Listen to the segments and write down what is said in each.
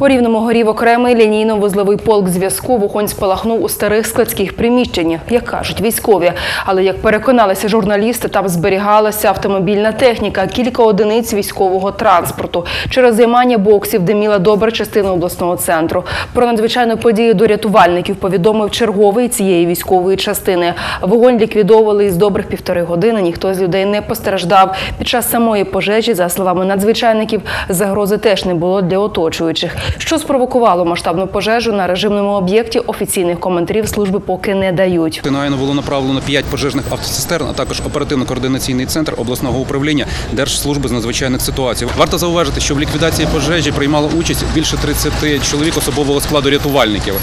У Рівному горів окремий лінійно-вузловий полк зв'язку. Вогонь спалахнув у старих складських приміщеннях, як кажуть військові. Але як переконалися журналісти, там зберігалася автомобільна техніка, кілька одиниць військового транспорту. Через займання боксів диміла добра частина обласного центру. Про надзвичайну подію до рятувальників повідомив черговий цієї військової частини. Вогонь ліквідовували із добрих півтори години. Ніхто з людей не постраждав. Під час самої пожежі, за словами надзвичайників, загрози теж не було для оточуючих. Що спровокувало масштабну пожежу на режимному об'єкті, офіційних коментарів служби поки не дають. Негайно було направлено 5 пожежних автоцистерн, а також оперативно-координаційний центр обласного управління Держслужби з надзвичайних ситуацій. Варто зауважити, що в ліквідації пожежі приймало участь більше 30 чоловік особового складу рятувальників.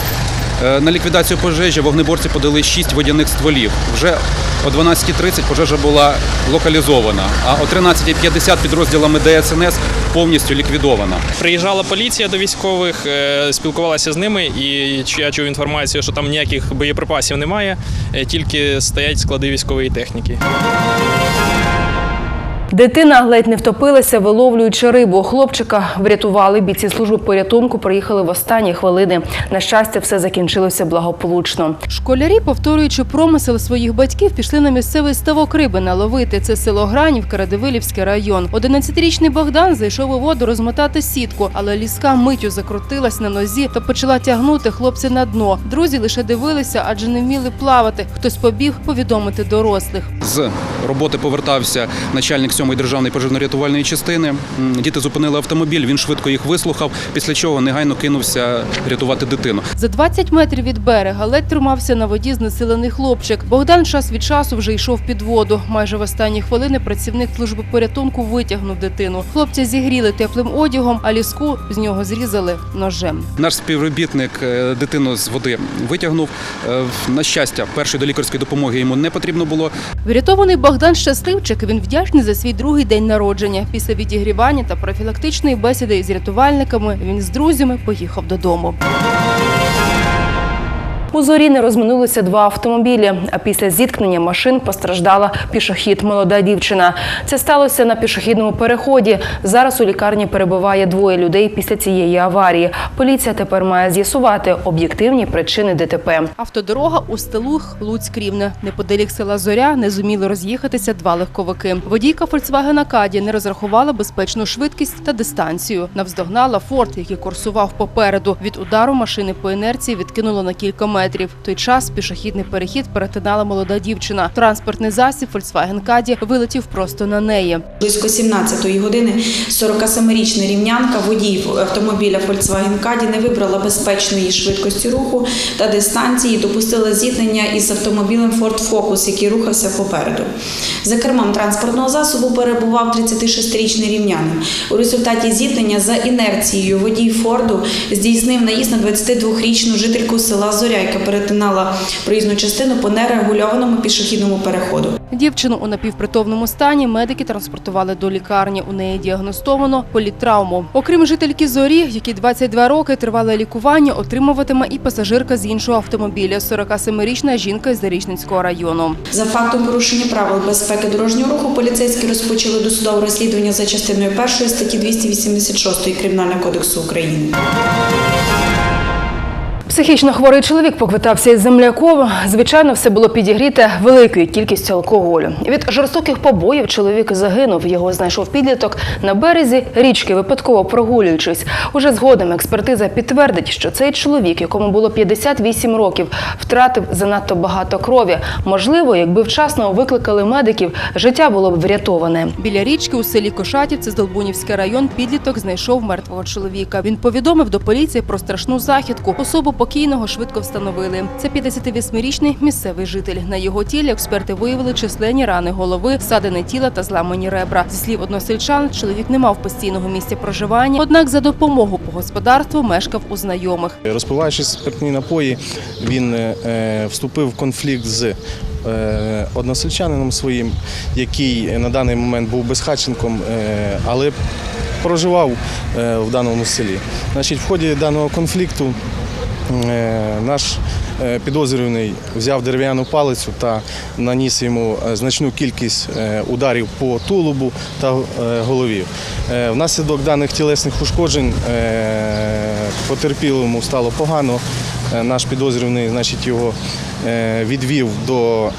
Е, На ліквідацію пожежі вогнеборці подали 6 водяних стволів. Вже о 12.30 пожежа була локалізована, а о 13.50 підрозділами ДСНС повністю ліквідована. Приїжджала поліція до військових, е, спілкувалася з ними, і я чув інформацію, що там ніяких боєприпасів немає, е, тільки стоять склади військової техніки. Дитина ледь не втопилася, виловлюючи рибу. Хлопчика врятували. Бійці служби порятунку приїхали в останні хвилини. На щастя, все закінчилося благополучно. Школярі, повторюючи промисел своїх батьків, пішли на місцевий ставок риби наловити. Це село Гранівка, Радивилівський район. 11-річний Богдан зайшов у воду розмотати сітку, але ліска миттю закрутилась на нозі та почала тягнути хлопця на дно. Друзі лише дивилися, адже не вміли плавати. Хтось побіг повідомити дорослих. З роботи повертався начальник 7-ї державної пожежно-рятувальної частини. Діти зупинили автомобіль, він швидко їх вислухав, після чого негайно кинувся рятувати дитину. За 20 метрів від берега ледь тримався на воді знесилений хлопчик. Богдан час від часу вже йшов під воду. Майже в останні хвилини працівник служби порятунку витягнув дитину. Хлопця зігріли теплим одягом, а ліску з нього зрізали ножем. Наш співробітник е, дитину з води витягнув. Е, На щастя, першої до лікарської допомоги йому не потрібно було. Врятований Богдан щасливчик. Він вдячний за свій другий день народження. Після відігрівання та профілактичної бесіди із рятувальниками він з друзями поїхав додому. У зорі не розминулися два автомобілі. А після зіткнення машин постраждала пішохід. Молода дівчина. Це сталося на пішохідному переході. Зараз у лікарні перебуває двоє людей після цієї аварії. Поліція тепер має з'ясувати об'єктивні причини ДТП. Автодорога у Стелух Луцьк Рівне. Неподалік села Зоря не зуміли роз'їхатися два легковики. Водійка Volkswagen Каді не розрахувала безпечну швидкість та дистанцію. Навздогнала Форд, який курсував попереду. Від удару машини по інерції відкинуло на кілька метрів. В той час пішохідний перехід перетинала молода дівчина. Транспортний засіб Volkswagen Каді вилетів просто на неї. Близько 17-ї години 47-річна рівнянка, водій автомобіля Volkswagen Caddy не вибрала безпечної швидкості руху та дистанції, допустила зіткнення із автомобілем Ford Focus, який рухався попереду. За кермом транспортного засобу перебував 36-річний рівнянин. У результаті зіткнення за інерцією водій Форду здійснив наїзд на 22-річну жительку села Зоря, яка перетинала проїзну частину по нерегульованому пішохідному переходу. Дівчину у напівпритомному стані медики транспортували до лікарні. У неї діагностовано політтравму. Окрім жительки зорі, якій 22 роки тривале лікування, отримуватиме і пасажирка з іншого автомобіля. 47-річна жінка із Зарічницького району. За фактом порушення правил безпеки дорожнього руху поліцейські розпочали досудове розслідування за частиною першої статті 286 Кримінального кодексу України. Психічно хворий чоловік поквитався із земляком. Звичайно, все було підігріте великою кількістю алкоголю. Від жорстоких побоїв чоловік загинув. Його знайшов підліток на березі річки, випадково прогулюючись. Уже згодом експертиза підтвердить, що цей чоловік, якому було 58 років, втратив занадто багато крові. Можливо, якби вчасно викликали медиків, життя було б врятоване. Біля річки у селі Кошатів, це Здолбунівський район, підліток знайшов мертвого чоловіка. Він повідомив до поліції про страшну західку. Особу Покійного швидко встановили. Це 58-річний місцевий житель. На його тілі експерти виявили численні рани голови, ссадини тіла та зламані ребра. Зі слів односельчан, чоловік не мав постійного місця проживання, однак за допомогу по господарству мешкав у знайомих. Розпиваючи спиртні напої, він е, вступив в конфлікт з е, односельчанином своїм, який на даний момент був безхатченком, е, але проживав в даному селі. Значить, в ході даного конфлікту наш е, підозрюваний взяв дерев'яну палицю та наніс йому е, значну кількість е, ударів по тулубу та е, голові. Е, Внаслідок даних тілесних ушкоджень е, потерпілому стало погано. Е, Наш підозрюваний, значить, його е, відвів до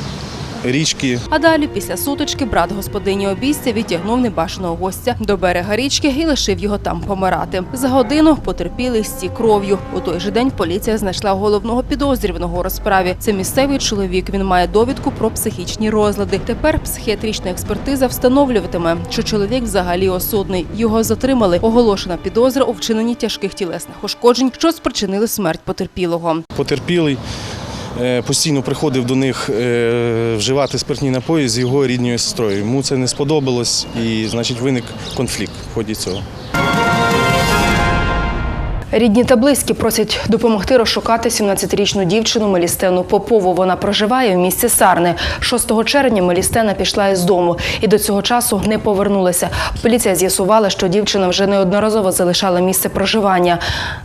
річки А далі, після сутички, брат господині обійстя відтягнув небажаного гостя до берега річки і лишив його там помирати. За годину потерпілий стік кров'ю. У той же день поліція знайшла головного підозрюваного у розправі. Це місцевий чоловік. Він має довідку про психічні розлади. Тепер психіатрична експертиза встановлюватиме, що чоловік взагалі осудний. Його затримали. Оголошена підозра у вчиненні тяжких тілесних ушкоджень, що спричинили смерть потерпілого. потерпілий. Е, Постійно приходив до них е, вживати спиртні напої з його рідною сестрою. Йому це не сподобалось і, значить, виник конфлікт в ході цього. Рідні та близькі просять допомогти розшукати 17-річну дівчину Мелістену Попову. Вона проживає в місті Сарни. 6 червня Мелістена пішла із дому і до цього часу не повернулася. Поліція з'ясувала, що дівчина вже неодноразово залишала місце проживання.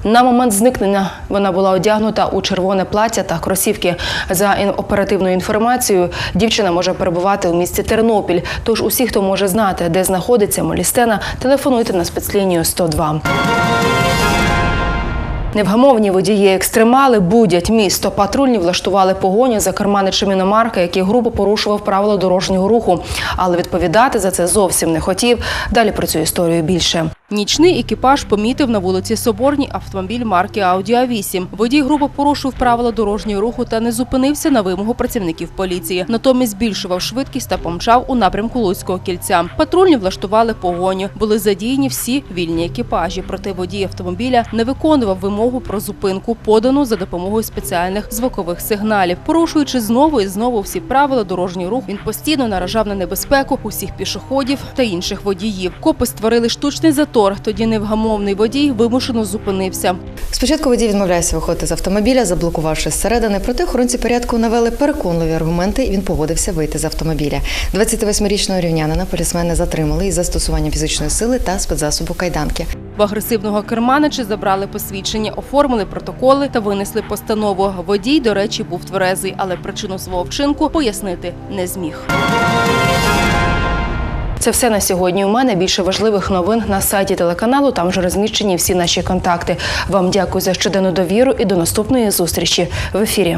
На момент зникнення вона була одягнута у червоне плаття та кросівки. За оперативною інформацією, дівчина може перебувати у місті Тернопіль. Тож усі, хто може знати, де знаходиться Мелістена, телефонуйте на спецлінію 102. Невгамовні водії екстремали будять місто. Патрульні влаштували погоню за керманичем іномарки, який грубо порушував правила дорожнього руху. Але відповідати за це зовсім не хотів. Далі про цю історію більше. Нічний екіпаж помітив на вулиці Соборній автомобіль марки Audi A8. Водій грубо порушив правила дорожнього руху та не зупинився на вимогу працівників поліції. Натомість збільшував швидкість та помчав у напрямку Луцького кільця. Патрульні влаштували погоню. Були задіяні всі вільні екіпажі. Проте водій автомобіля не виконував вимогу про зупинку, подану за допомогою спеціальних звукових сигналів. Порушуючи знову і знову всі правила дорожнього руху, він постійно наражав на небезпеку усіх пішоходів та інших водіїв. Копи створили штучний затор. Тоді невгамовний водій вимушено зупинився. Спочатку водій відмовляється виходити з автомобіля, заблокувавши зсередини. Проте охоронці порядку навели переконливі аргументи, і він погодився вийти з автомобіля. 28-річного рівнянина полісмени затримали із застосуванням фізичної сили та спецзасобу кайданки. В агресивного керманича забрали посвідчення, оформили протоколи та винесли постанову. Водій, до речі, був тверезий, але причину свого вчинку пояснити не зміг. Це все на сьогодні. У мене більше важливих новин на сайті телеканалу. Там вже розміщені всі наші контакти. Вам дякую за щоденну довіру і до наступної зустрічі в ефірі.